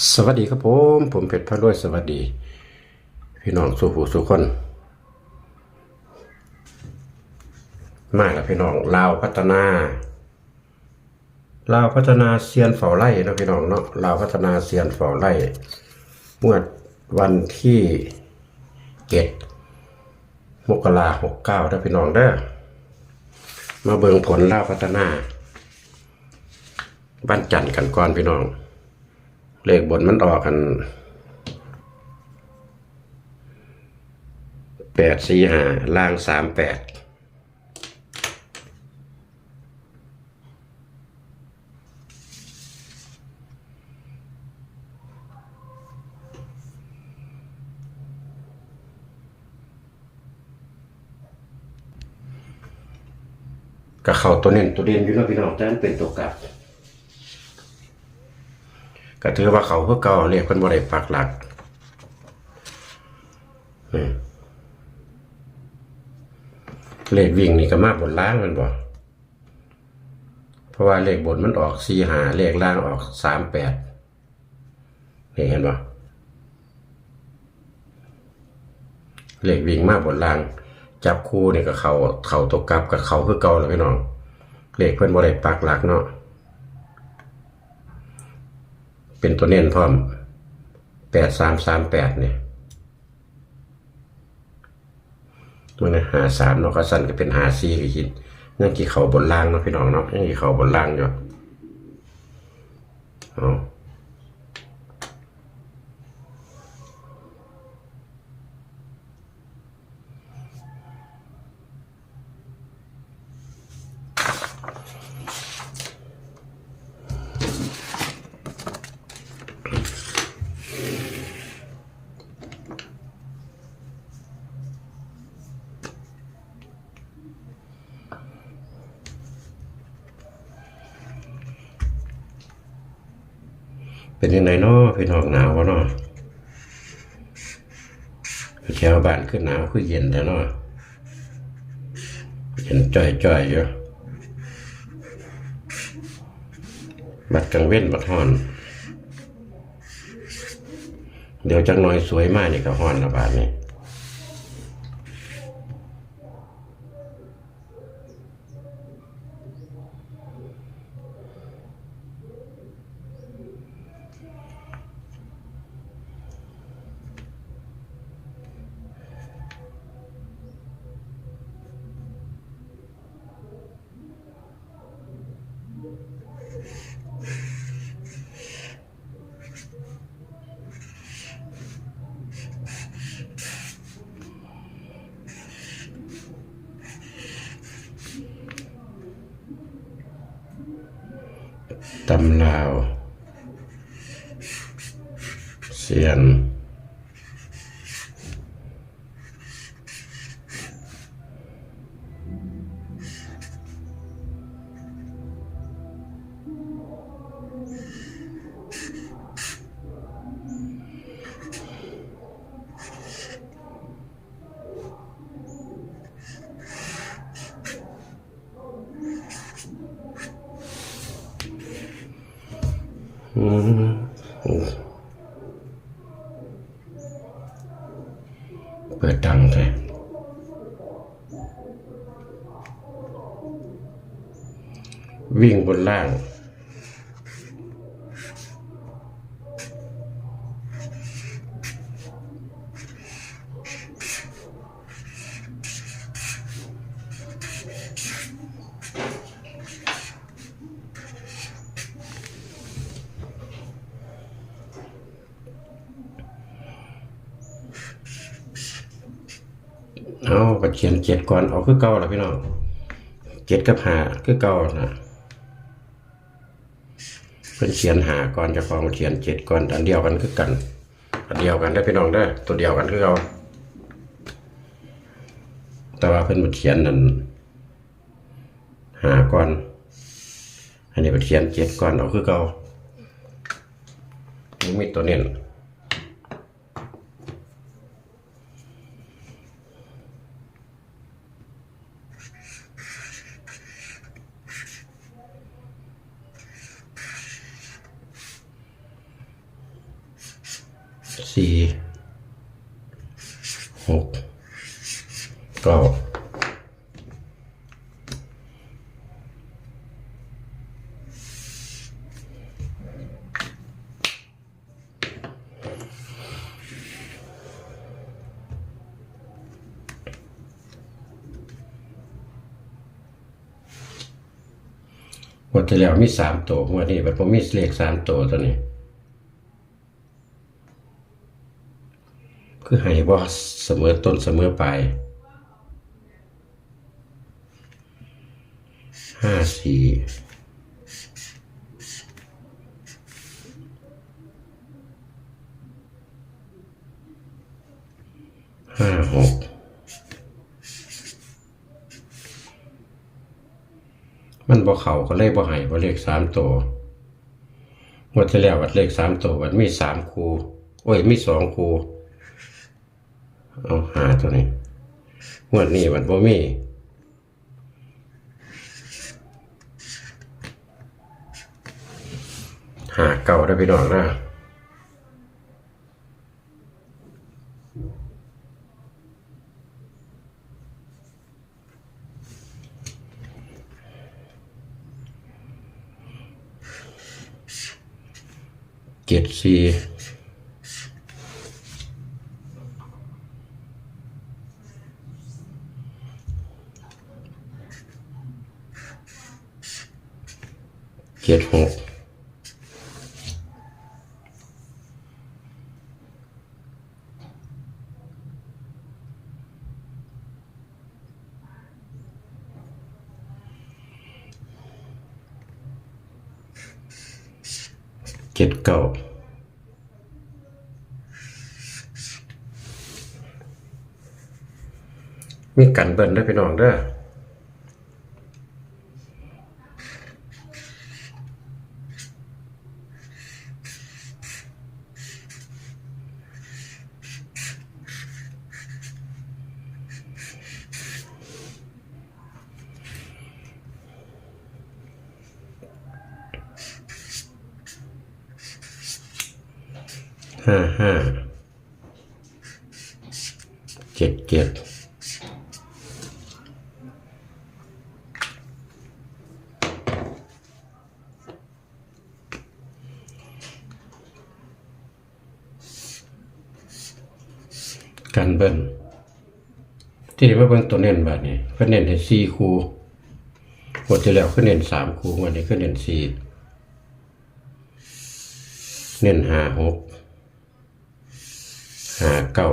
สวัสดีครับผม ผมเพชรพระรวยสวัสดี พี่น้องสุผู้สุคน มาแล้วพี่น้องลาวพัฒนาลาวพัฒนาเซียนเฝ้าไร่เนาะพี่น้องเนาะลาวพัฒนาเซียนเฝ้าไร่เมื่อวันที่เจ็ดมกราหกเก้านะพี่น้องเด้อมาเบิงผลลาวพัฒนาบ้านจันทร์กันก่อนพี่น้อง เลขบนมันออกกันแปดสี่ห้าล่างสามแปดกับเขาตัวเน้นตัวเด่นอยู่นะพี่น้องแต่มันเป็นตัวกลับ ก็ถือว่าเขาเพื่อเก่าเรียกคนบ่ได้ปักหลักเลขวิ่งนี่ก็มากบนล่างมันบ่เพราะว่าเลขบนมันออกสี่หาเลขล่างออกสามแปดนี่เห็นบ่เลขวิ่งมากบนล่าง จับคู่นี่ก็เขาเขาตกกลับกับเขาคือเก่าแล้วพี่น้องเลขเพิ่นบ่ได้ปักหลักเนาะ เป็นตัวเน้นพร้อมแปดสามสามแปดเนี่ยมันนะหาสามเนาะก็สั้นก็เป็นหาสี่ก็คิดยังกี่เขาบนล่างเนาะพี่น้องเนาะยังกี่เขาบนล่างอยู่เอา เป็นยังไงเนาะพี่น้องหนาวเนาะแถวบ้านขึ้นหนาวคือเย็นแล้วเนาะเย็นจ่อยๆอยู่บัดกลางเว้นบัดฮ้อน เดี๋ยวจังน้อยสวยมากนี่ก็ห่อนละบาดนี่ ตำลาว เสียน เปิดดังเลยวิ่งบนล่าง เอาก็เขียนเจ็ดก่อนเอาคือเก่าละพี่น้องเจ็ดกับหาคือเก่านะเพิ่นเขียนหาก่อนจะฟองเขียนเจ็ดก่อนอันเดียวกันคือกัน อันเดียวกันได้พี่น้องได้ตัวเดียวกันคือเก่าแต่ว่าเพิ่นมาเขียนนั่นหาก่อน อันนี้เพิ่นเขียนเจ็ดก่อนเอาคือเก่ามีตัวเน้น สี่หกเก้าวันที่แล้วมีสามตัววันนี้มันผมมีเลขสามตัวตัวนี้ คือให้บ่เสมอต้นเสมอปลายห้าสี่ห้าหกมันบ่เข่าก็เลยบ่ให้บ่เลขสามตัวงวดที่แล้ววัดเลขสามตัววัดมีสามคูโอ้ยมีสองคู เอาหาตัวนี้งวดนี้มันบ่มีหาเก่าได้พี่น้องนะเจ็ดสี่ ดหกเจ็ดเก้ามีกันเบิ้ลได้อพี่น้องเด้อ ห้าห้าเจ็ดเจ็ดกันเบิ้ลที่นี่มาเบิ้งตัวเน้นแบบนี้เพิ่เน้นให้สี่คูหมดที่แล้วเพิ่นเน้นสามคูวันนี้เพิ่นเน้นสี่เน้นห้าหก ห้าเก้า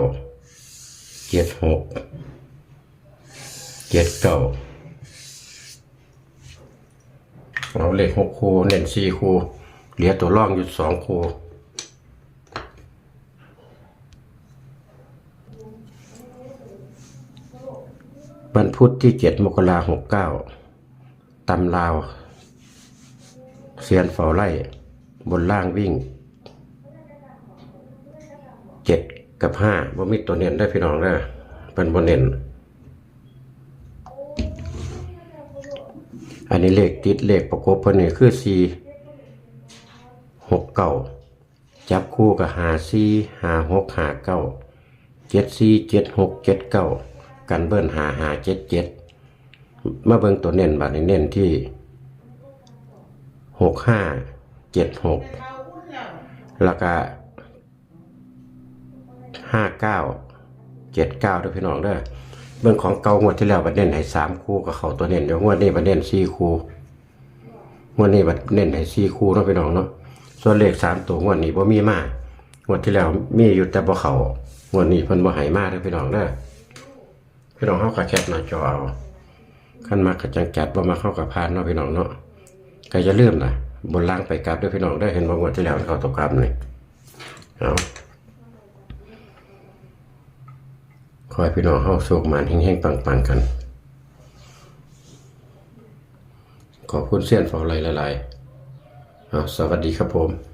เจ็ดหกเจ็ดเก้าเอาเลขหกคูเน้นสี่คูเหลือตัวร่องอยู่สองคูวันพุธที่เจ็ดมกราหกเก้าตำลาวเซียนเฝ้าไล่ บนล่างวิ่งเจ็ด กับห้าบ่มีตัวเน้นได้พี่น้องนะเป็นบ่เน้นอันนี้เลขติดเลขประกบเพิ่นนี่คือสี่หกเก้าจับคู่กับหาสี่หาหกหาเก้าเจ็ดสี่เจ็ดหกเจ็ดเก้ากันเบิ้นหาหาเจ็ดเจ็ดมาเบิ่งตัวเน้นบัดนี้เน้นที่หกห้าเจ็ดหกแล้วก็ ห้าเก้าเจ็ดเก้าด้วยพี่น้องเด้อเรื่องของเก่างวดที่แล้วบัดเน้นให้สามคู่กับเขาตัวเน้นเดี๋ยวงวดนี้บัดเน้นสี่คู่งวดนี้บัดเน้นให้สี่คู่เนาะพี่น้องเนาะส่วนเลขสามตัวงวดนี้บ่มีมากงวดที่แล้วมีอยู่แต่บ่เขางวดนี้เพิ่นบ่ให้มาเด้อพี่น้องเด้อพี่น้องเฮาก็แคปหน้าจอเอาคันมากก็จังจัดบ่มาเข้ากับพานเนาะพี่น้องเนาะก็อย่าลืมนะบนล่างไปกลับด้วยพี่น้องได้เห็นบ่งวดที่แล้วเขาตกกลับนี่เอา ข อให้พี่น้องเข้าโชคมันแห้งๆปังๆกัน ขอบคุณเสี้ยนฝอไหลหลายๆเอสวัสดีครับผม